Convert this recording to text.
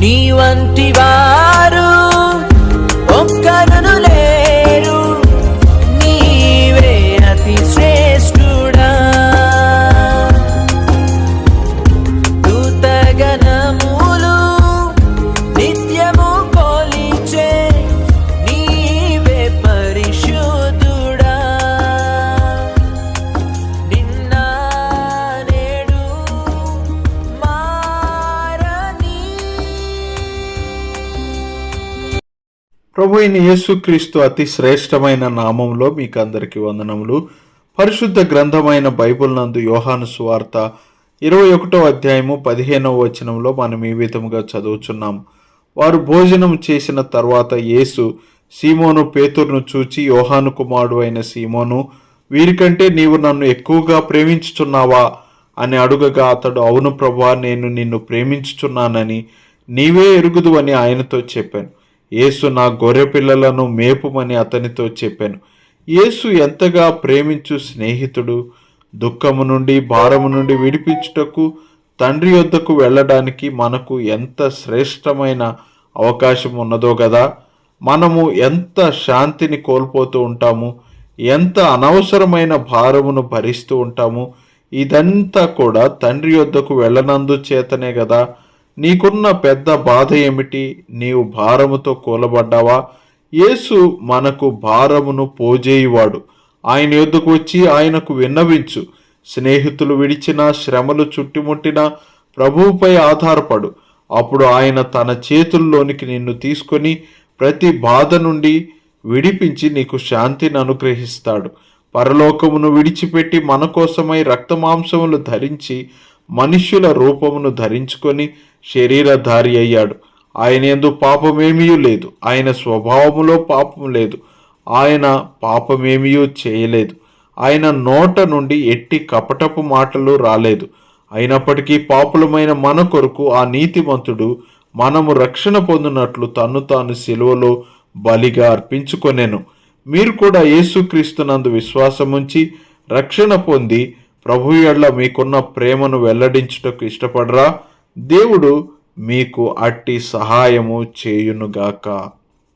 నీ వంటి వారు ప్రభు అయిన యేసుక్రీస్తు అతి శ్రేష్టమైన నామంలో మీకు అందరికీ వందనములు. పరిశుద్ధ గ్రంథమైన బైబిల్ నందు యోహాను సువార్త ఇరవై ఒకటో అధ్యాయము పదిహేనవ వచనంలో మనం ఈ విధముగా చదువుచున్నాం. వారు భోజనం చేసిన తర్వాత యేసు సీమోను పేతురును చూచి యోహాను కుమారుడు అయిన సీమోను వీరికంటే నీవు నన్ను ఎక్కువగా ప్రేమించుచున్నావా? అని అడుగగా అతడు అవును ప్రభా నేను నిన్ను ప్రేమించుచున్నానని నీవే ఎరుగుదు అని ఆయనతో చెప్పాను. యేసు నా గొర్రె పిల్లలను మేపుమని అతనితో చెప్పాను. యేసు ఎంతగా ప్రేమించు స్నేహితుడు దుఃఖము నుండి భారము నుండి విడిపించుటకు తండ్రి యొద్దకు వెళ్ళడానికి మనకు ఎంత శ్రేష్టమైన అవకాశం ఉన్నదో కదా మనము ఎంత శాంతిని కోల్పోతూ ఉంటాము? ఎంత అనవసరమైన భారమును భరిస్తూ ఉంటాము? ఇదంతా కూడా తండ్రి యొద్దకు వెళ్ళనందు చేతనే కదా నీకున్న పెద్ద బాధ ఏమిటి? నీవు భారముతో కూలబడ్డావా? యేసు మనకు భారమును పోజేయువాడు. ఆయన యొద్దకు వచ్చి ఆయనకు విన్నవించు. స్నేహితులు విడిచిన శ్రమలు చుట్టుముట్టిన ప్రభువుపై ఆధారపడు. అప్పుడు ఆయన తన చేతుల్లోనికి నిన్ను తీసుకొని ప్రతి బాధ నుండి విడిపించి నీకు శాంతిని అనుగ్రహిస్తాడు. పరలోకమును విడిచిపెట్టి మన కోసమై రక్తమాంసములు ధరించి మనుష్యుల రూపమును ధరించుకొని శరీరధారి అయ్యాడు. ఆయన ఎందు పాపమేమీ లేదు. ఆయన స్వభావములో పాపం లేదు. ఆయన పాపమేమీ చేయలేదు. ఆయన నోట నుండి ఎట్టి కపటపు మాటలు రాలేదు. అయినప్పటికీ పాపులమైన మన కొరకు ఆ నీతిమంతుడు మనము రక్షణ పొందినట్లు తన్ను తాను శిలువలో బలిగా అర్పించుకొనెను. మీరు కూడా యేసుక్రీస్తునందు విశ్వాసముంచి రక్షణ పొంది ప్రభు ఎడ్ల మీకున్న ప్రేమను వెల్లడించుటకు ఇష్టపడరా? దేవుడు మీకు అట్టి సహాయము చేయునుగాక.